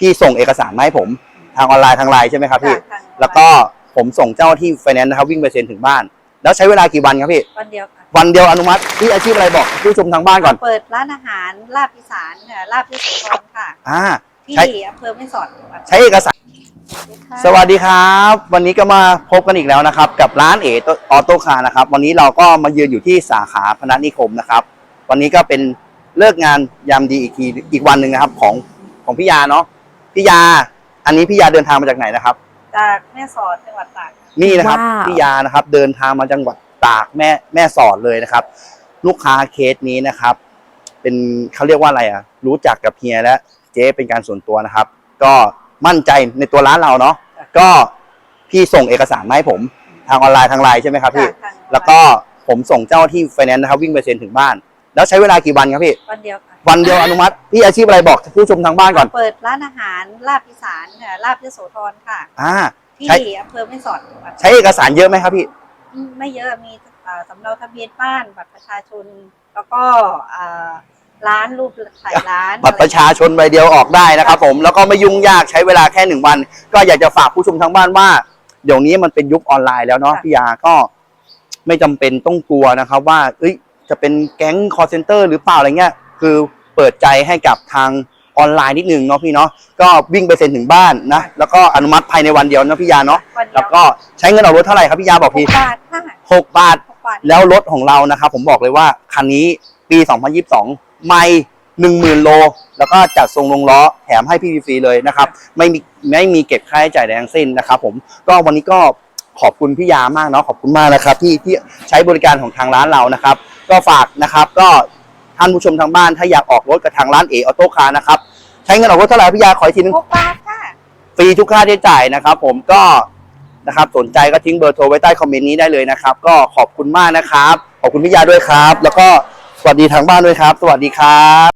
พี่ส่งเอกสารมาให้ผมทางออนไลน์ทางไลน์ใช่ไหมครับพี่ ค่ะทางแล้วก็ผมส่งเจ้าหน้าที่ไฟแนนซ์นะครับ วิ่งไปเซ็นถึงบ้าน แล้วใช้เวลากี่วันครับพี่ วันเดียวค่ะ วันเดียวอนุมัติพี่อาชีพอะไรบอกผู้ชมทางบ้านก่อนเปิดร้านอาหารลาบอีสานค่ะลาบยโสธรค่ะ อ่า ที่ใช้ อำเภอแม่สอดจังหวัดใช้เอกสารค่ะสวัสดีครับ วันนี้ก็มาพบกันอีกแล้วนะครับ กับร้านเอออโต้คาร์นะครับ วันนี้เราก็มายืนอยู่ที่สาขาพนัสนิคมนะครับ วันนี้ก็เป็นเลิกงานยามดีอีกทีอีกวันหนึ่งนะครับของของพี่ยาเนาะ พี่ยา อันนี้พี่ยาเดินทางมาจากไหนนะครับ จากแม่สอดจังหวัดตากนี่นะครับว้าว พี่ยานะครับ เดินทางมาจังหวัดตากแม่แม่สอดเลยนะครับ ลูกค้าเคสนี้นะครับ เป็นเขาเรียกว่าอะไรอะ รู้จักกับเฮียและเจ๊เป็นการส่วนตัวนะครับ ก็มั่นใจในตัวร้านเราเนาะก็พี่ส่งเอกสารมาให้ผมทางออนไลน์ทางไลน์ใช่ไหมครับพี่ จากทางแล้วก็ผมส่งเจ้าหน้าที่ไฟแนนซ์นะครับ วิ่งไปเซ็นถึงบ้าน แล้วใช้เวลากี่วันครับพี่ วันเดียวค่ะ วันเดียวอนุมัติพี่อาชีพอะไรบอกผู้ชมทางบ้านก่อน เปิดร้านอาหารลาบอีสานค่ะลาบยโสธรค่ะอ่าที่ใช้อำเภอแม่สอดจังหวัดใช้เอกสารเยอะไหมครับพี่อืมไม่เยอะมีเอ่อสำเนาทะเบียนบ้านบัตรประชาชน แล้วก็เอ่อร้านรูปถ่ายร้านบัตรประชาชนใบเดียวออกได้นะครับผมแล้วก็ไม่ยุ่งยากใช้เวลาแค่หนึ่งวัน ก็อยากจะฝากผู้ชมทางบ้านว่าเดี๋ยวนี้มันเป็นยุคออนไลน์แล้วเนาะพี่ยาก็ไม่จำเป็นต้องกลัวนะครับ ว่าเอ้ยจะเป็นแก๊งคอร์เซนเตอร์หรือเปล่าอะไรเงี้ย คือเปิดใจให้กับทางออนไลน์นิดนึงเนาะพี่เนาะก็วิ่งไปเซ็นถึงบ้านนะแล้วก็อนุมัติภายในวันเดียวนะพี่ยาเนาะวันเดีแล้วยวก็ใช้เงินออกรถเท่าไหร่ครับพี่ยาบอกหพี่กบาทค่ะหกบาท หกบาทแล้วรถของเรานะครับผมบอกเลยว่าคันนี้ปี 2022 ไม่หนึ่งหมื่นโล แล้วก็จัดทรงลงล้อแถมให้พี่ฟรีๆเลยนะครับ ไม่มีไม่มีเก็บค่าใช้จ่ายใดทั้งสิ้นนะครับผมก็วันนี้ก็ขอบคุณพี่ยามากเนาะขอบคุณมากนะครับที่ที่ใช้บริการของทางร้านเรานะครับ ก็ฝากนะครับก็ ท่านผู้ชมทางบ้าน ถ้าอยากออกรถกับทางร้านเอออโต้คาร์นะครับ ใช้เงินออกรถเท่าไหร่พี่ยาขออีกทีนึงหกบาทค่ะฟรีทุกค่าใช้จ่ายนะครับ ผมก็นะครับสนใจก็ทิ้งเบอร์โทรไว้ใต้คอมเมนต์นี้ได้เลยนะครับ ก็ขอบคุณมากนะครับ ขอบคุณพี่ยาด้วยครับ แล้วก็สวัสดีทางบ้านด้วยครับ สวัสดีครับ